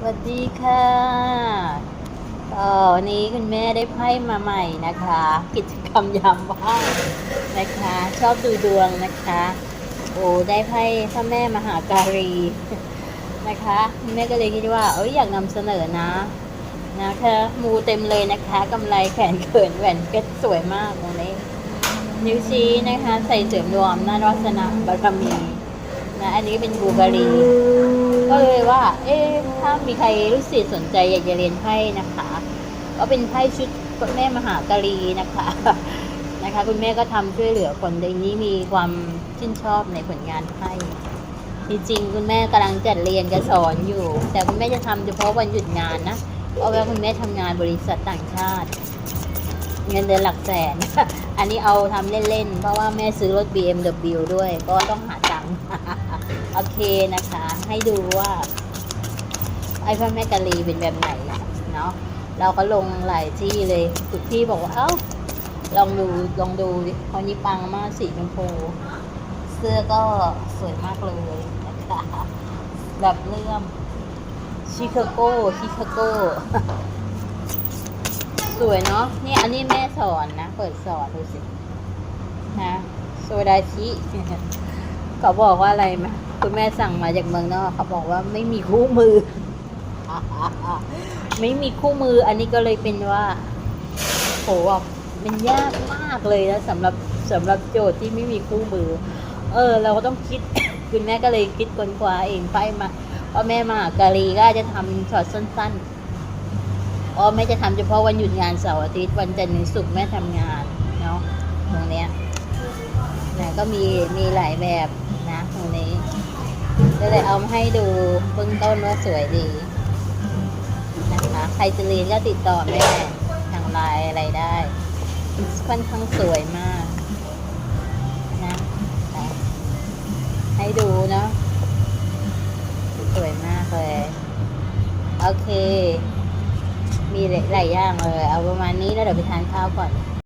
สวัสดีค่ะก็วันนี้คุณแม่ได้ไพ่มาใหม่นะคะ กิจกรรมยามว่างนะคะ ชอบดูดวงนะคะ โอ้ได้ไพ่พระแม่มหาการีนะคะคุณแม่ก็เลยคิดว่า เอ้ยอยากนำเสนอนะนะคะมูเต็มเลยนะคะกำไรแขนเขินแหวนเพชรสวยมากตรงนี้ นิ้วชี้นะคะ ใส่เสริมดวงนาจวัฒนะบารมี นะอันนี้เป็นบูการี ก็เลยว่า เอ๊ะถ้ามีใครรู้สึกสนใจอยากจะเรียนไพ่นะคะ ก็เป็นไพ่ชุดแม่มหาการีนะคะนะคะ คุณแม่ก็ทำช่วยเหลือคนในนี้มีความชื่นชอบในผลงานไพ่จริงๆคุณแม่กำลังจัดเรียนกับสอนอยู่ แต่คุณแม่จะทำเฉพาะวันหยุดงานนะเพราะว่าคุณแม่ทำงานบริษัทต่างชาติ เงินเดือนหลักแสน อันนี้เอาทำเล่นๆ เพราะว่าแม่ซื้อรถ BMW ด้วย ก็ต้องหาตังค์ โอเคนะคะ ให้ดูว่าไอ้พระแม่กาลีเป็นแบบไหนเนาะเราก็ลงหลายที่เลยทุกที่บอกว่าเอ้าลองดูลองดูคนนี้ปังมากสีชมพูเสื้อก็สวยมากเลยนะคะแบบเลื่อมชิคาโกชิคาโกสวยเนาะนี่อันนี้แม่สอนนะ เปิดสอนดูสินะโซดาชิเขาบอกว่าอะไรไหม คุณแม่สั่งมาจากเมืองนอกเขาบอกว่าไม่มีคู่มือ ไม่มีคู่มือ อันนี้ก็เลยเป็นว่าโหมันยากมากเลยนะสำหรับสำหรับโจทย์ที่ไม่มีคู่มือ เออ เราก็ต้องคิด คุณแม่ก็เลยคิดคนกว่าเองไปมาเพราะแม่มาการีก็จะทำช็อตสั้นๆอ๋อแม่จะทำเฉพาะวันหยุดงานเสาร์อาทิตย์วันจันทร์ถึงศุกร์แม่ทำงานเนาะตรงเนี้ยนะก็มีมีหลายแบบนะตรงนี้ ก็เลยเอามาให้ดูเบื้องต้นว่าสวยดีนะคะใครจะเรียนก็ติดต่อแม่ทางไลน์อะไรได้ ค่อนข้างสวยมากนะนะให้ดูเนาะสวยมากเลย โอเค มีหลายอย่างเลย เอาประมาณนี้แล้วเดี๋ยวไปทานข้าวก่อน